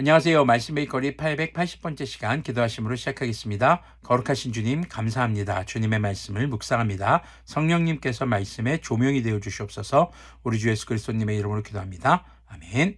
안녕하세요. 말씀의 거리 880번째 시간 기도하심으로 시작하겠습니다. 거룩하신 주님 감사합니다. 주님의 말씀을 묵상합니다. 성령님께서 말씀에 조명이 되어 주시옵소서. 우리 주 예수 그리스도님의 이름으로 기도합니다. 아멘.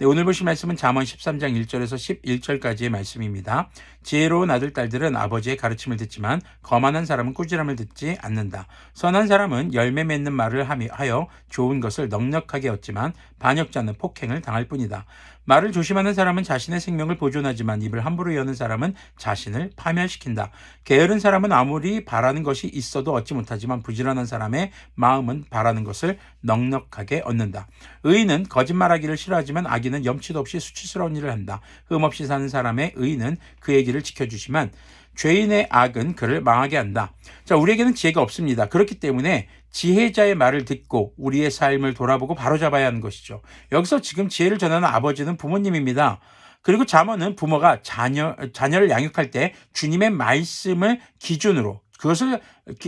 네, 오늘 보실 말씀은 잠언 13장 1절에서 11절까지의 말씀입니다. 지혜로운 아들 딸들은 아버지의 가르침을 듣지만 거만한 사람은 꾸지람을 듣지 않는다. 선한 사람은 열매 맺는 말을 하여 좋은 것을 넉넉하게 얻지만 반역자는 폭행을 당할 뿐이다. 말을 조심하는 사람은 자신의 생명을 보존하지만 입을 함부로 여는 사람은 자신을 파멸시킨다. 게으른 사람은 아무리 바라는 것이 있어도 얻지 못하지만 부지런한 사람의 마음은 바라는 것을 넉넉하게 얻는다. 의인은 거짓말하기를 싫어하지만 악인은 염치도 없이 수치스러운 일을 한다. 흠없이 사는 사람의 의인은 그의 길을 지켜주지만 죄인의 악은 그를 망하게 한다. 자, 우리에게는 지혜가 없습니다. 그렇기 때문에 지혜자의 말을 듣고 우리의 삶을 돌아보고 바로잡아야 하는 것이죠. 여기서 지금 지혜를 전하는 아버지는 부모님입니다. 그리고 자녀는 부모가 자녀, 자녀를 양육할 때 주님의 말씀을 기준으로 그것을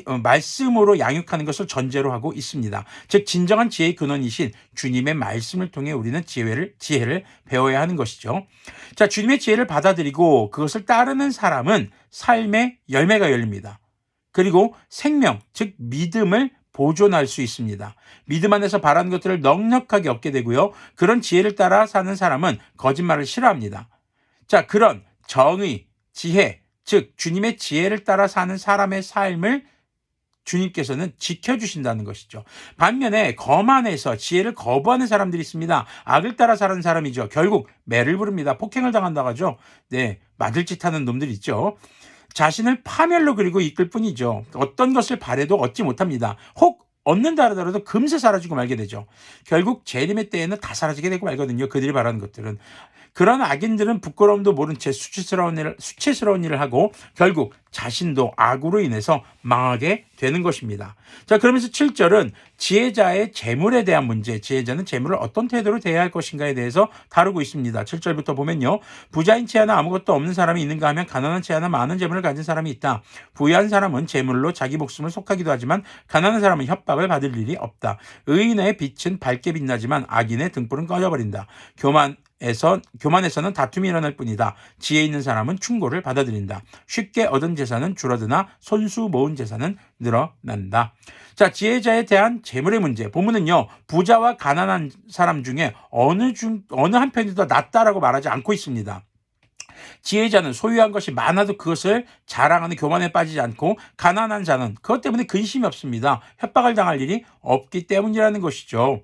어, 말씀으로 양육하는 것을 전제로 하고 있습니다. 즉 진정한 지혜의 근원이신 주님의 말씀을 통해 우리는 지혜를 지혜를 배워야 하는 것이죠. 자, 주님의 지혜를 받아들이고 그것을 따르는 사람은 삶의 열매가 열립니다. 그리고 생명, 즉 믿음을 보존할 수 있습니다. 믿음 안에서 바라는 것들을 넉넉하게 얻게 되고요. 그런 지혜를 따라 사는 사람은 거짓말을 싫어합니다. 자, 그런 정의, 지혜, 즉 주님의 지혜를 따라 사는 사람의 삶을 주님께서는 지켜주신다는 것이죠. 반면에 거만해서 지혜를 거부하는 사람들이 있습니다. 악을 따라 사는 사람이죠. 결국 매를 부릅니다. 폭행을 당한다고 하죠. 네, 맞을 짓 하는 놈들 있죠. 자신을 파멸로 그리고 이끌 뿐이죠. 어떤 것을 바래도 얻지 못합니다. 혹 얻는다 하더라도 금세 사라지고 말게 되죠. 결국 재림의 때에는 다 사라지게 되고 말거든요. 그들이 바라는 것들은. 그런 악인들은 부끄러움도 모른 채 수치스러운 일을, 수치스러운 일을 하고 결국 자신도 악으로 인해서 망하게 되는 것입니다. 자, 그러면서 7절은 지혜자의 재물에 대한 문제, 지혜자는 재물을 어떤 태도로 대해야 할 것인가에 대해서 다루고 있습니다. 7절부터 보면요. 부자인 채 하나 아무것도 없는 사람이 있는가 하면 가난한 채 하나 많은 재물을 가진 사람이 있다. 부유한 사람은 재물로 자기 목숨을 속하기도 하지만 가난한 사람은 협박을 받을 일이 없다. 의인의 빛은 밝게 빛나지만 악인의 등불은 꺼져버린다. 교만 에서 교만에서는 다툼이 일어날 뿐이다. 지혜 있는 사람은 충고를 받아들인다. 쉽게 얻은 재산은 줄어드나 손수 모은 재산은 늘어난다. 자, 지혜자에 대한 재물의 문제. 보면은요, 부자와 가난한 사람 중에 어느 중, 어느 한 편이 더 낫다라고 말하지 않고 있습니다. 지혜자는 소유한 것이 많아도 그것을 자랑하는 교만에 빠지지 않고 가난한 자는 그것 때문에 근심이 없습니다. 협박을 당할 일이 없기 때문이라는 것이죠.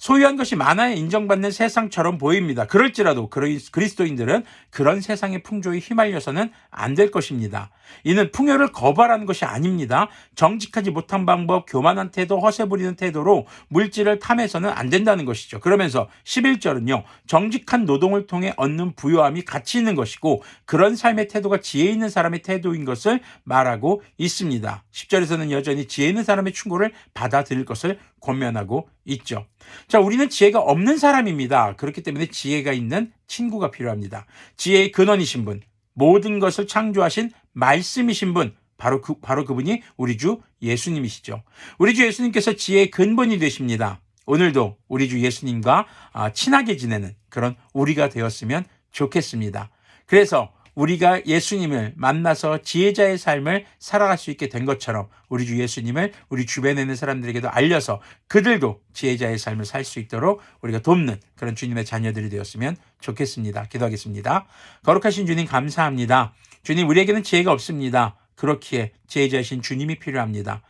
소유한 것이 많아야 인정받는 세상처럼 보입니다. 그럴지라도 그리스도인들은 그런 세상의 풍조에 휘말려서는 안 될 것입니다. 이는 풍요를 거부하라는 것이 아닙니다. 정직하지 못한 방법, 교만한 태도, 허세 부리는 태도로 물질을 탐해서는 안 된다는 것이죠. 그러면서 11절은요. 정직한 노동을 통해 얻는 부요함이 가치 있는 것이고 그런 삶의 태도가 지혜 있는 사람의 태도인 것을 말하고 있습니다. 10절에서는 여전히 지혜 있는 사람의 충고를 받아들일 것을 권면하고 있죠. 자, 우리는 지혜가 없는 사람입니다. 그렇기 때문에 지혜가 있는 친구가 필요합니다. 지혜의 근원이신 분, 모든 것을 창조하신 말씀이신 분, 바로 그, 바로 그분이 우리 주 예수님이시죠. 우리 주 예수님께서 지혜의 근본이 되십니다. 오늘도 우리 주 예수님과 아, 친하게 지내는 그런 우리가 되었으면 좋겠습니다. 그래서 우리가 예수님을 만나서 지혜자의 삶을 살아갈 수 있게 된 것처럼 우리 주 예수님을 우리 주변에 있는 사람들에게도 알려서 그들도 지혜자의 삶을 살 수 있도록 우리가 돕는 그런 주님의 자녀들이 되었으면 좋겠습니다. 기도하겠습니다. 거룩하신 주님 감사합니다. 주님 우리에게는 지혜가 없습니다. 그렇기에 지혜자이신 주님이 필요합니다.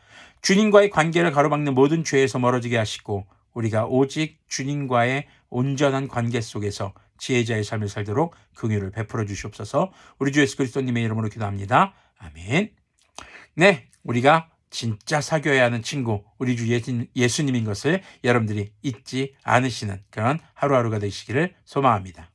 주님과의 관계를 가로막는 모든 죄에서 멀어지게 하시고 우리가 오직 주님과의 온전한 관계 속에서 지혜자의 삶을 살도록 긍휼을 베풀어 주시옵소서. 우리 주 예수 그리스도님의 이름으로 기도합니다. 아멘. 네, 우리가 진짜 사귀어야 하는 친구, 우리 주 예수, 님인 것을 여러분들이 잊지 않으시는 그런 하루하루가 되시기를 소망합니다.